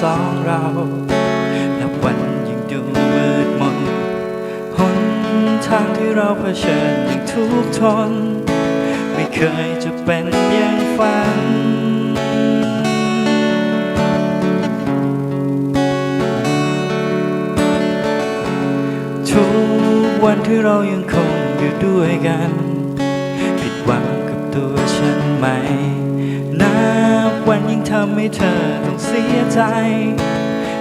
สองเรานับวันยิ่งดูมืดมนหนทางที่เราเผชิญยิ่งทุกข์ทน ไม่เคยจะเป็นอย่างฝัน ทุกวันที่เรายังคงอยู่ด้วยกัน ผิดหวังกับตัวฉันไหม นับวันยิ่งทำให้เธอต้องเสียใจ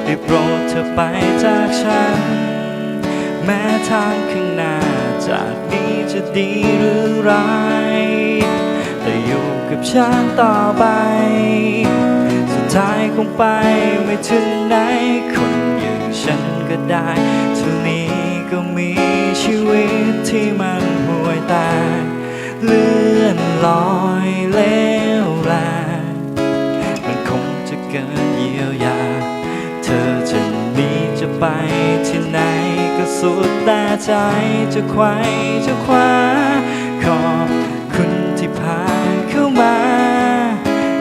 ได้โปรดเธอไปจากฉัน แม้ทางข้างหน้าจากนี้จะดีหรือร้าย แต่อยู่กับฉันต่อไป สุดท้ายคงไปไม่ถึงไหน คนอย่างฉันก็ได้เท่านี้ก็มีชีวิตที่มันห่วยแตกเลื่อนลอยเล สุดแต่ใจจะไขว้จะคว้า ขอบคุณที่ผ่านเข้ามา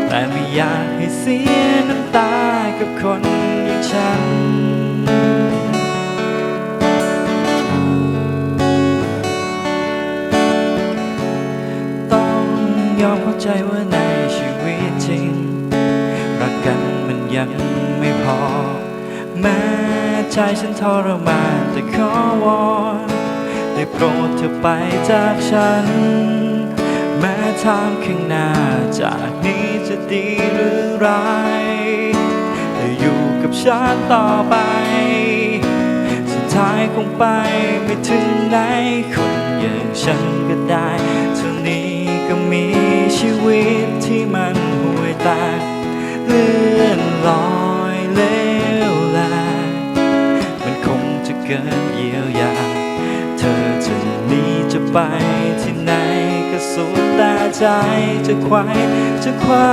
แต่ไม่อยากให้เสียน้ำตากับคนอย่างฉันต้องยอมเข้าใจว่าในชีวิตจริง รักกันมันยังไม่พอแม้ ใจฉันทรมานแต่ขอวอนได้โปรดเธอไปจากฉัน แม้ทางข้างหน้าจากนี้จะดีหรือร้ายแต่อยู่กับฉันต่อไป สุดท้ายคงไปไม่ถึงไหนคนอย่างฉันก็ได้เท่านี้ก็มีชีวิตที่มัน เกินเยียวยา เธอจะหนีจะไปที่ไหนก็สุดแต่ใจจะควายจะคว้า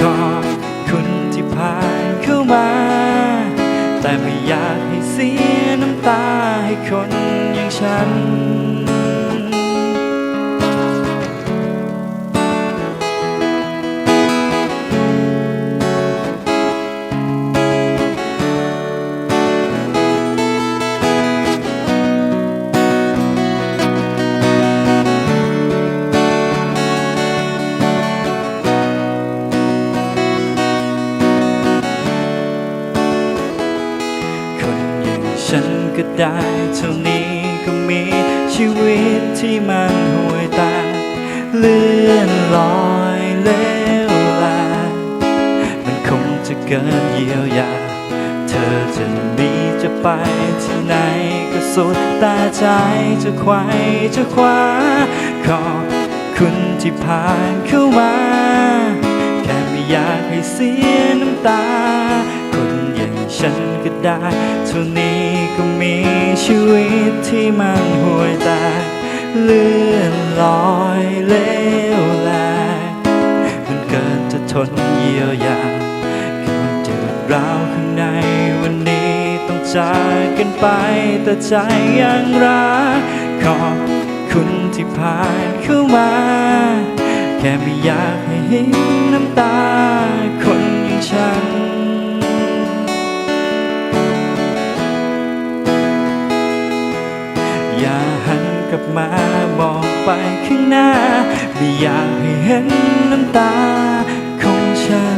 ขอบคุณที่ผ่านเข้ามา แต่ไม่อยากให้เสียน้ำตาให้คนอย่างฉัน ฉันก็ได้เท่านี้ก็มีชีวิตที่มันห่วยตาเลื่อนลอยเลวแลมันคงจะเกินเยียวยา เธอจะหนีจะไปที่ไหนก็สุดแต่ใจจะไขว้จะคว้าขอบคุณที่ผ่านเข้ามา แค่ไม่อยากให้เสียน้ำตา คนอย่างฉันก็ได้เท่านี้ ก็มีชีวิตที่มันห่วยแตกเลื่อนลอยเลวแลมันเกินจะทนเยียวยาแค่วันเจ็บร้าวข้างในวันนี้ต้องจากกันไปแต่ใจยังรักขอบคุณที่ผ่านเข้ามา แค่ไม่อยากให้เห็นน้ำตา กลับมาบอกไปข้างหน้า ไม่อยากให้เห็นน้ำตาของฉัน